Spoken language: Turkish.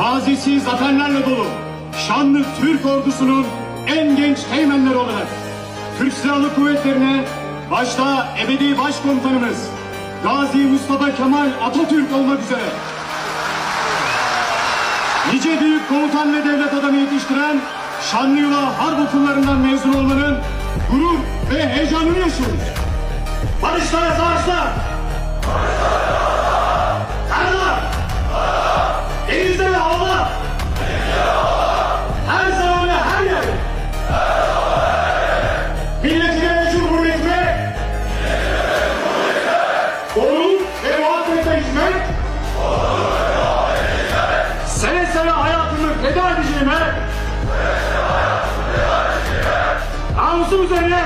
mazisi zaferlerle dolu şanlı Türk ordusunun en genç teğmenleri olarak Türk Silahlı Kuvvetleri'ne başta ebedi başkomutanımız Gazi Mustafa Kemal Atatürk olmak üzere nice büyük komutan ve devlet adamı yetiştiren Şanlıurfa Harp Okullarından mezun olmanın gurur ve heyecanını yaşıyoruz. Barışlara savaşlar! Milletine ve cumhuriyetine doğruluk ve muhabbetle hizmet. Seve seve hayatımı feda edeceğime namusum üzerine.